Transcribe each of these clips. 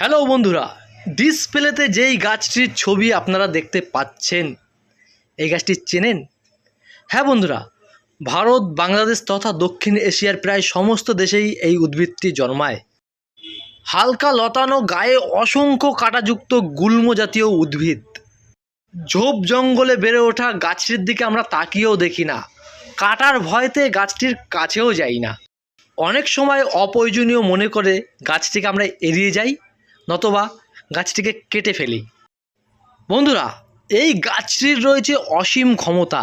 Hello বন্ধুরা, ডিসপ্লেতে যেই গাছটির ছবি আপনারা দেখতে পাচ্ছেন, এই গাছটি চেনেন? হ্যাঁ বন্ধুরা, ভারত, বাংলাদেশ তথা দক্ষিণ এশিয়ার প্রায় সমস্ত দেশেই এই উদ্ভিদটি জন্মায়। হালকা লতানো গায়ে অসংখ্য কাটাযুক্ত গুল্ম জাতীয় উদ্ভিদ। ঝোপ জঙ্গলে বেড়ে ওঠা গাছটির দিকে আমরা তাকিয়েও দেখি না। কাটার ভয়তে গাছটির কাছেও যাই না। অনেক সময় অপ্রয়োজনীয় মনে করে গাছটিকে আমরা এড়িয়ে যাই নতবা গাছটিকে কেটে ফেলি। বন্ধুরা, এই গাছটির রয়েছে অসীম ক্ষমতা।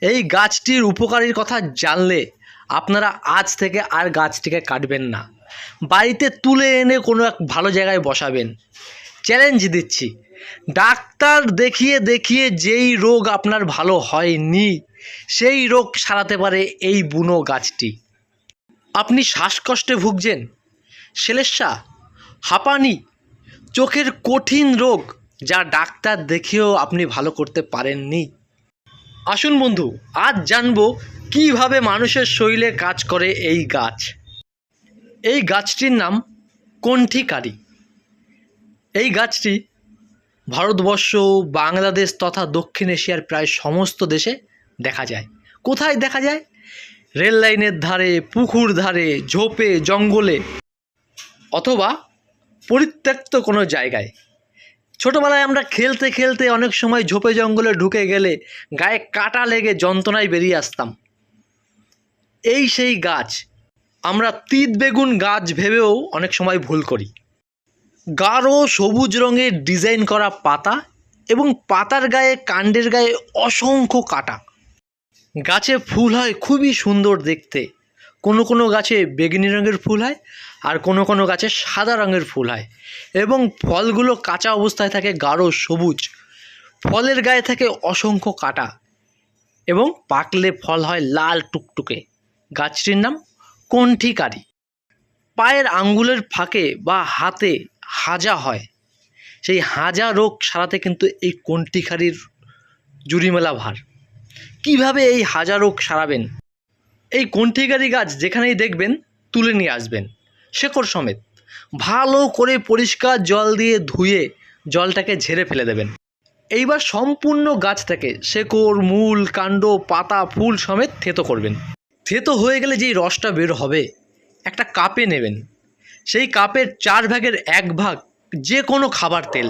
এই গাছটির উপকারীর কথা জানলে আপনারা আজ থেকে আর গাছটিকে কাটবেন না। বাড়িতে তুলে এনে কোনো এক ভালো জায়গায় বসাবেন। চ্যালেঞ্জ দিচ্ছি। ডাক্তার দেখিয়ে দেখিয়ে যেই রোগ আপনার ভালো হয়নি, সেই রোগ সারাতে পারে এই বুনো গাছটি। আপনি শ্বাসকষ্টে ভুগছেন। সেলেসা, হাঁপানি চোখের কঠিন রোগ যা ডাক্তার দেখেও আপনি ভালো করতে পারেননি। আসুন বন্ধু, আজ জানব কীভাবে মানুষের শরীরে কাজ করে এই গাছ। এই গাছটির নাম কণ্ঠিকারি এই গাছটি ভারতবর্ষ, বাংলাদেশ তথা দক্ষিণ এশিয়ার প্রায় সমস্ত দেশে দেখা যায়। কোথায় দেখা যায়? রেল লাইনের ধারে, পুকুর ধারে, ঝোপে, জঙ্গলে অথবা পরিত্যক্ত কোনো জায়গায়। ছোটোবেলায় আমরা খেলতে খেলতে অনেক সময় ঝোপে জঙ্গলে ঢুকে গেলে গায়ে কাটা লেগে যন্ত্রণায় বেরিয়ে আসতাম। এই সেই গাছ, আমরা তিত বেগুন গাছ ভেবেও অনেক সময় ভুল করি। গাঢ় সবুজ রঙের ডিজাইন করা পাতা এবং পাতার গায়ে, কাণ্ডের গায়ে অসংখ্য কাটা। গাছে ফুল হয় খুবই সুন্দর দেখতে। কোনো কোনো গাছে বেগুনি রঙের ফুল হয় আর কোনো কোনো গাছে সাদা রঙের ফুল হয়। এবং ফলগুলো কাঁচা অবস্থায় থাকে গাঢ় সবুজ। ফলের গায়ে থাকে অসংখ্য কাটা। এবং পাকলে ফল হয় লাল টুকটুকে। গাছটির নাম কণ্ঠিকারি। পায়ের আঙ্গুলের ফাঁকে বা হাতে হাজা হয়। সেই হাজা রোগ সারাতে কিন্তু এই কণ্ঠিকারির জুড়িমেলা ভার। কীভাবে এই হাজা রোগ সারাবেন? এই কণ্ঠিকারি গাছ যেখানেই দেখবেন, তুলে নিয়ে আসবেন। শেকড় সমেত। ভালো করে পরিষ্কার জল দিয়ে ধুয়ে জলটাকে ঝেড়ে ফেলে দেবেন। এইবার সম্পূর্ণ গাছটাকে শেকড়, মূল, কাণ্ড, পাতা, ফুল সমেত থেতো করবেন। থেতো হয়ে গেলে যেই রসটা বের হবে, একটা কাপে নেবেন। সেই কাপের চার ভাগের এক ভাগ যে কোনো খাবার তেল,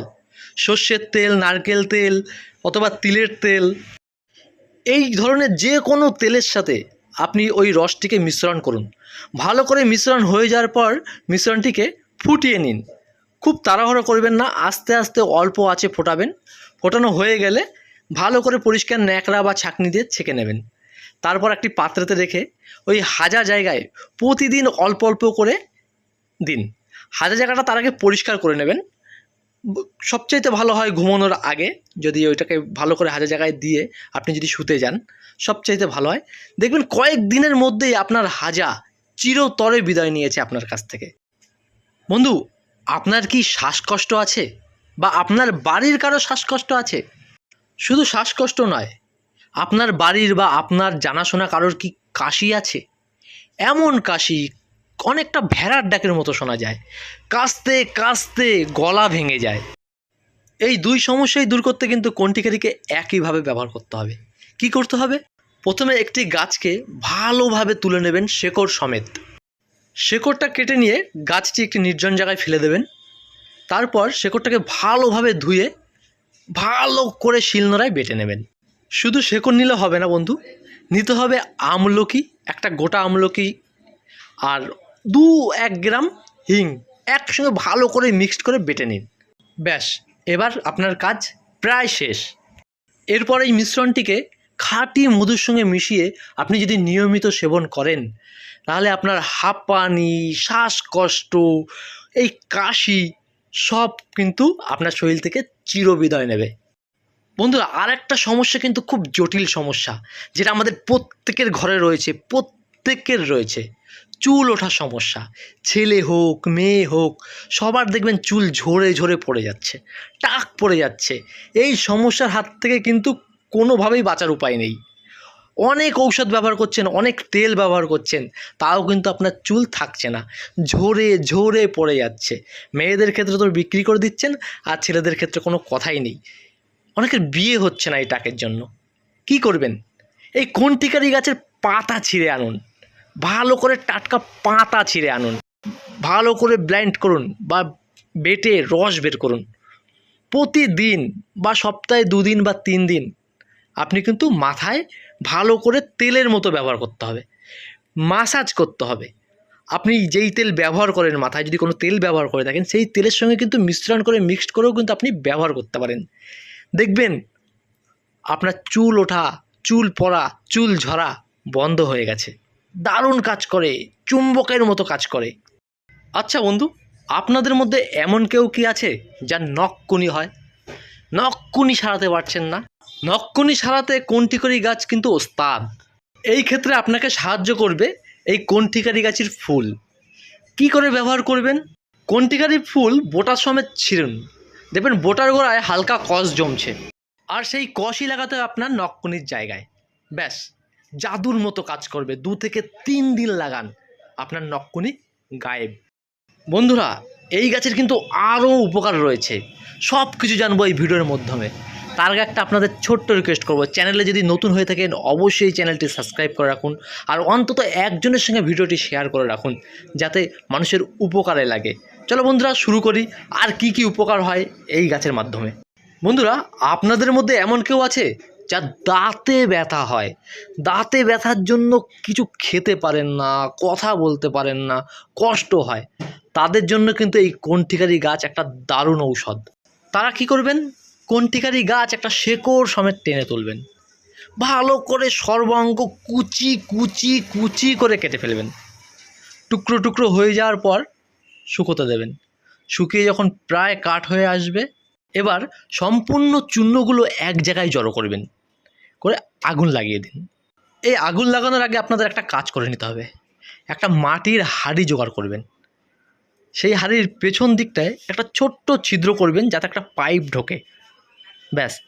সর্ষের তেল, নারকেল তেল, অথবা তিলের তেল, এই ধরনের যে কোনো তেলের সাথে আপনি ওই রসটিকে মিশ্রণ করুন। ভালো করে মিশ্রণ হয়ে যাওয়ার পর মিশ্রণটিকে ফুটিয়ে নিন। খুব তাড়াহুড়ো করবেন না, আস্তে আস্তে অল্প আছে ফোটাবেন। ফোটানো হয়ে গেলে ভালো করে পরিষ্কার ন্যাকড়া বা ছাঁকনি দিয়ে ছেঁকে নেবেন। তারপর একটি পাত্রেতে রেখে ওই হাজা জায়গায় প্রতিদিন অল্প অল্প করে দিন। হাজা জায়গাটা তার আগে পরিষ্কার করে নেবেন। সবচাইতে ভালো হয় ঘুমানোর আগে যদি ওইটাকে ভালো করে হাজা জায়গায় দিয়ে আপনি যদি শুতে যান সবচাইতে ভালো হয়। দেখবেন কয়েক দিনের মধ্যেই আপনার হাজা চিরতরে বিদায় নিয়েছে আপনার কাছ থেকে। বন্ধু, আপনার কি শ্বাসকষ্ট আছে? বা আপনার বাড়ির কারও শ্বাসকষ্ট আছে? শুধু শ্বাসকষ্ট নয়, আপনার বাড়ির বা আপনার জানাশোনা কারোর কি কাশি আছে? এমন কাশি অনেকটা ভেড়ার ডাকের মতো শোনা যায়। কাশতে কাশতে গলা ভেঙে যায়। এই দুই সমস্যাই দূর করতে কিন্তু কণ্ঠিকারিকে একইভাবে ব্যবহার করতে হবে। কি করতে হবে? প্রথমে একটি গাছকে ভালোভাবে তুলে নেবেন শেকড় সমেত। শেকড়টা কেটে নিয়ে গাছটি একটি নির্জন জায়গায় ফেলে দেবেন। তারপর শেকড়টাকে ভালোভাবে ধুয়ে ভালো করে শিলনোড়ায় বেটে নেবেন। শুধু শেকড় নিলে হবে না বন্ধু, নিতে হবে আমলকি, একটা গোটা আমলকি আর দু এক গ্রাম হিং একসঙ্গে ভালো করে মিক্সড করে বেটে নিন। ব্যাস, এবার আপনার কাজ প্রায় শেষ। এরপর এই মিশ্রণটিকে খাঁটি মধুর সঙ্গে মিশিয়ে আপনি যদি নিয়মিত সেবন করেন, তাহলে আপনার হাঁপানি, শ্বাসকষ্ট, এই কাশি সব কিন্তু আপনার শরীর থেকে চিরবিদয় নেবে। বন্ধুরা আর একটা সমস্যা কিন্তু খুব জটিল সমস্যা, যেটা আমাদের প্রত্যেকের ঘরে রয়েছে, প্রত্যেকের রয়েছে। চুল ওঠার সমস্যা, ছেলে হোক, মেয়ে হোক, সবার দেখবেন চুল ঝরে ঝরে পড়ে যাচ্ছে, টাক পড়ে যাচ্ছে। এই সমস্যার হাত থেকে কিন্তু কোনোভাবেই বাঁচার উপায় নেই। অনেক ঔষধ ব্যবহার করছেন, অনেক তেল ব্যবহার করছেন, তাও কিন্তু আপনার চুল থাকছে না। ঝরে ঝরে পড়ে যাচ্ছে। মেয়েদের ক্ষেত্রে তো বিক্রি করে দিচ্ছেন, আর ছেলেদের ক্ষেত্রে কোনো কথাই নেই। অনেকের বিয়ে হচ্ছে না এই টাকের জন্য। কি করবেন? এই কন্টিকারি গাছের পাতা ছিঁড়ে আনুন। ভালো করে টাটকা পাতা ছিঁড়ে আনুন। ভালো করে ব্লাইন্ড করুন বা বেটে রস বের করুন। প্রতিদিন বা সপ্তাহে দুদিন বা তিন দিন আপনি কিন্তু মাথায় ভালো করে তেলের মতো ব্যবহার করতে হবে। মাসাজ করতে হবে। আপনি যেই তেল ব্যবহার করেন মাথায়, যদি কোনো তেল ব্যবহার করে থাকেন, সেই তেলের সঙ্গে কিন্তু মিশ্রণ করে মিক্সড করেও কিন্তু আপনি ব্যবহার করতে পারেন। দেখবেন আপনার চুল ওঠা, চুল পড়া, চুল ঝরা বন্ধ হয়ে গেছে। দারুণ কাজ করে, চুম্বকের মতো কাজ করে। আচ্ছা বন্ধু, আপনাদের মধ্যে এমন কেউ কি আছে যার নখকুনি হয়? নখকুনি সারাতে পারছেন না। নখকুনি সারাতে কন্টিকরি গাছ কিন্তু ওস্তাদ। এই ক্ষেত্রে আপনাকে সাহায্য করবে এই কন্টিকারি গাছের ফুল। কি করে ব্যবহার করবেন? কন্টিকারি ফুল বোটার সমেত ছিঁড়ুন। দেখবেন বোটার গোড়ায় হালকা কষ জমছে। আর সেই কষই লাগাতে আপনার নখকুনির জায়গায়। ব্যাস, জাদুর মতো কাজ করবে। দু থেকে তিন দিন লাগান আপনার নখকুনি গায়েব। বন্ধুরা এই গাছের কিন্তু আরও উপকার রয়েছে। সব কিছু জানব এই ভিডিওর মাধ্যমে। তার আগে একটা আপনাদের ছোট্ট রিকোয়েস্ট করব। চ্যানেলে যদি নতুন হয়ে থাকেন, অবশ্যই চ্যানেলটি সাবস্ক্রাইব করে রাখুন। আর অন্তত একজনের সঙ্গে ভিডিওটি শেয়ার করে রাখুন, যাতে মানুষের উপকারে লাগে। চলো বন্ধুরা, শুরু করি। আর কি কি উপকার হয় এই গাছের মাধ্যমে? বন্ধুরা, আপনাদের মধ্যে এমন কেউ আছে? যার দাঁতে ব্যথা হয়। দাঁতে ব্যথার জন্য কিছু খেতে পারেন না, কথা বলতে পারেন না, কষ্ট হয়। তাদের জন্য কিন্তু এই কণ্ঠিকারি গাছ একটা দারুণ ঔষধ। তারা কি করবেন? কণ্ঠিকারি গাছ একটা শেকড় সমেত টেনে তুলবেন। ভালো করে সর্বাঙ্গ কুচি কুচি কুচি করে কেটে ফেলবেন। টুকরো টুকরো হয়ে যাওয়ার পর শুকোতে দেবেন। শুকিয়ে যখন প্রায় কাঠ হয়ে আসবে, এবার সম্পূর্ণ চূর্ণগুলো এক জায়গায় জড়ো করবেন। করে আগুন লাগিয়ে দিন। এই আগুন লাগানোর আগে আপনাদের একটা কাজ করে নিতে হবে। একটা মাটির হাঁড়ি জোগাড় করবেন। সেই হাঁড়ির পেছন দিকটায় একটা ছোট্ট ছিদ্র করবেন যাতে একটা পাইপ ঢোকে। ব্যাস।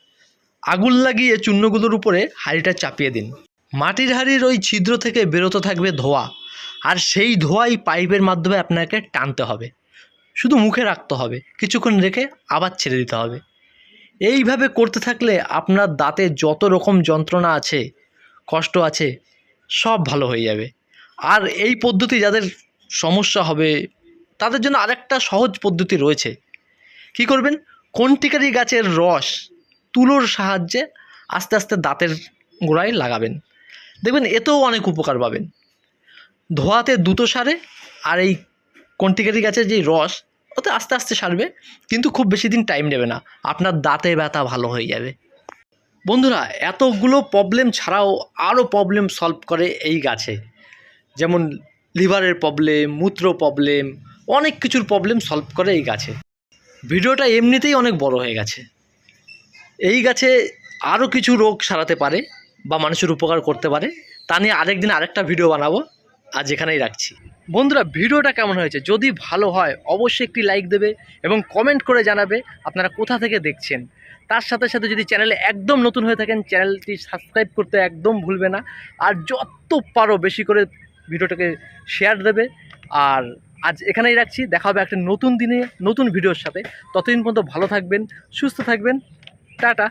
আগুন লাগিয়ে চূর্ণগুলোর উপরে হাঁড়িটা চাপিয়ে দিন। মাটির হাঁড়ির ওই ছিদ্র থেকে বেরোতে থাকবে ধোঁয়া। আর সেই ধোঁয়াই পাইপের মাধ্যমে আপনাকে টানতে হবে। শুধু মুখে রাখতে হবে। কিছুক্ষণ রেখে আবার ছেড়ে দিতে হবে। এইভাবে করতে থাকলে আপনার দাঁতে যত রকম যন্ত্রণা আছে, কষ্ট আছে, সব ভালো হয়ে যাবে। আর এই পদ্ধতি যাদের সমস্যা হবে, তাদের জন্য আরেকটা সহজ পদ্ধতি রয়েছে। কি করবেন? কন্টিকারি গাছের রস তুলোর সাহায্যে আস্তে আস্তে দাঁতের গোড়ায় লাগাবেন। দেখবেন এতেও অনেক উপকার পাবেন। ধোয়াতে দ্রুত সারে আর এই কন্টিকারি গাছের যে রস ওতে আস্তে আস্তে সারবে, কিন্তু খুব বেশি দিন টাইম নেবে না। আপনার দাঁতে ব্যথা ভালো হয়ে যাবে। বন্ধুরা, এতগুলো প্রবলেম ছাড়াও আরও প্রবলেম সলভ করে এই গাছে। যেমন লিভারের প্রবলেম মূত্র প্রবলেম অনেক কিছুর প্রবলেম সলভ করে এই গাছে। ভিডিওটা এমনিতেই অনেক বড় হয়ে গেছে। এই গাছে আরও কিছু রোগ সারাতে পারে বা মানুষের উপকার করতে পারে। তা নিয়ে আরেকদিন আরেকটা ভিডিও বানাবো। আজ এখানেই রাখছি। বন্ধুরা, ভিডিওটা কেমন হয়েছে? যদি ভালো হয়, অবশ্যই একটি লাইক দেবে এবং কমেন্ট করে জানাবে আপনারা কোথা থেকে দেখছেন। তার সাথে সাথে যদি চ্যানেলে একদম নতুন হয়ে থাকেন চ্যানেলটি সাবস্ক্রাইব করতে একদম ভুলবে না। আর যত পারো বেশি করে ভিডিওটাকে শেয়ার দেবে। আর আজ এখানেই রাখছি। দেখা হবে একটা নতুন দিনে, নতুন ভিডিওর সাথে। ততদিন পর্যন্ত ভালো থাকবেন, সুস্থ থাকবেন। টাটা।